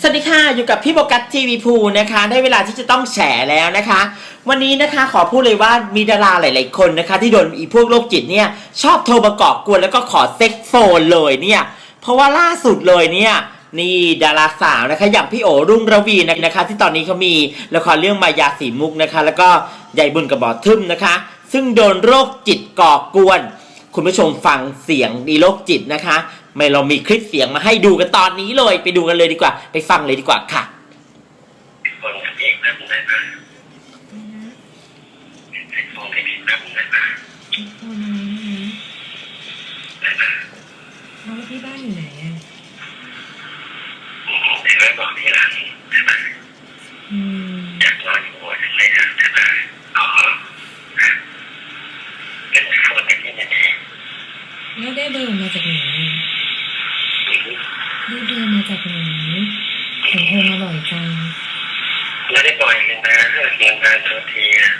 สวัสดีค่ะ อยู่กับพี่โบกัสทีวีพูนะคะ ได้เวลาที่จะต้องแฉแล้วนะคะ วันนี้นะคะขอพูดเลยว่ามีดาราหลาย ๆ คนนะคะ ที่โดนอีพวกโรคจิตเนี่ยชอบโทรมาก่อกวนแล้วก็ขอเซ็กโฟนเลยเนี่ย เพราะว่าล่าสุดเลยเนี่ยนี่ดาราสาวนะคะ อย่างพี่โอรุ่งระวีนะคะ ที่ตอนนี้เขามีละครเรื่องมายาสีมุกนะคะ แล้วก็ใหญ่บุญกับบอทึมนะคะ ซึ่งโดนโรคจิตก่อกวน คุณผู้ชมฟังเสียงดีโรคจิตนะคะ ไม่เรามีคลิปเสียงมาให้ดูกันตอนนี้เลย ไปดูกันเลยดีกว่า ไปฟังเลยดีกว่าค่ะคนกับพี่แป๊บนึงได้ไหมไอ้โฟนกับพี่แป๊บนึงได้ไหมโทรมาแล้วนะเอาแล้วที่บ้านอยู่ไหนอะเดี๋ยวไว้บอกทีหลังได้ไหมอืมอยากนอนอยู่หัวจังเลยนะได้ไหมอ๋อเป็นโฟนกับพี่เนี่ยแล้วได้เบอร์มาจากไหน ได้เบอร์มาจากไหนเห็นโทรมาบ่อยจังไม่ได้บ่อยเลยนะเรียนงานตัวทีอะ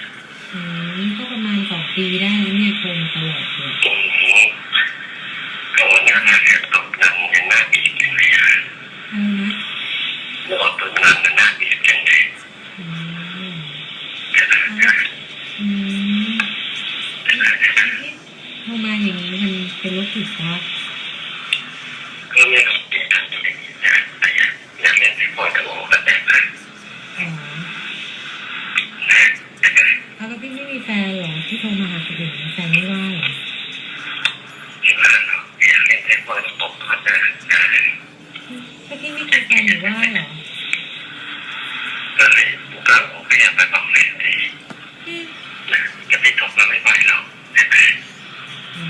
อืมก็ประมาณสองปีได้แล้วเนี่ยโทรมาตลอดเลยอืมก็วันนั้นเนี่ยตกนั่งยังหน้าบีบจังเลยอะเอานะนึกว่าตัวนั่งมันหน้าบีบจังเลยอืมได้ไหมอืมโทรมาอย่างนี้มันเป็นโรคจิตปะก็ไม่รู้จะทำยังไงนะแต่อยากอยากเล่นไอ้โฟนกับโอ้ก็แต่นะ อ๋อเอาแล้วพี่ไม่มีแฟนเหรอที่โทรมาหาคนอื่นแฟนไม่ว่าเหรอที่บ้านเรอกเล่ไอ้โฟนกับตบก่อนนะนะถ้าพี่ไม่มีแฟนหรือว่าเหรอก็เลยก็ผมก็อยากไปบอกเลยสินะจะไปตกมาไม่ไหวหรอกนะอ๋อ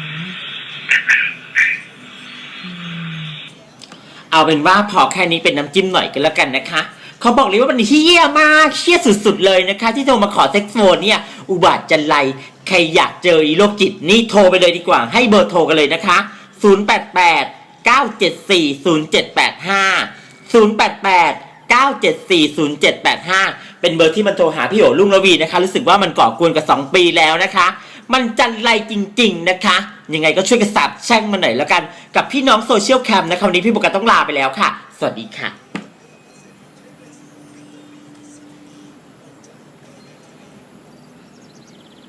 อืมเอาเป็นว่าพอแค่นี้เป็นน้ำจิ้มหน่อยกันแล้วกันนะคะ เขาบอกเลยว่ามันเฮี้ยมากเฮี้ยสุดๆเลยนะคะ ที่โทรมาขอเซ็กโฟนเนี่ยอุบัติจันไรใครอยากเจออีโรคจิตนี่โทรไปเลยดีกว่า ให้เบอร์โทรกันเลยนะคะ 088 974 0785 088 974 0785 เป็นเบอร์ที่มันโทรหาพี่โอลุงระวีนะคะ รู้สึกว่ามันก่อกวนกับ 2 ปีแล้วนะคะ มันจันไรจริง ๆนะคะ ยังไงก็ช่วยกันสาบแช่งมาหน่อยแล้วกัน กับพี่น้องโซเชียลแคมนะคะวันนี้พี่โบกัสต้องลาไปแล้วค่ะ สวัสดีค่ะ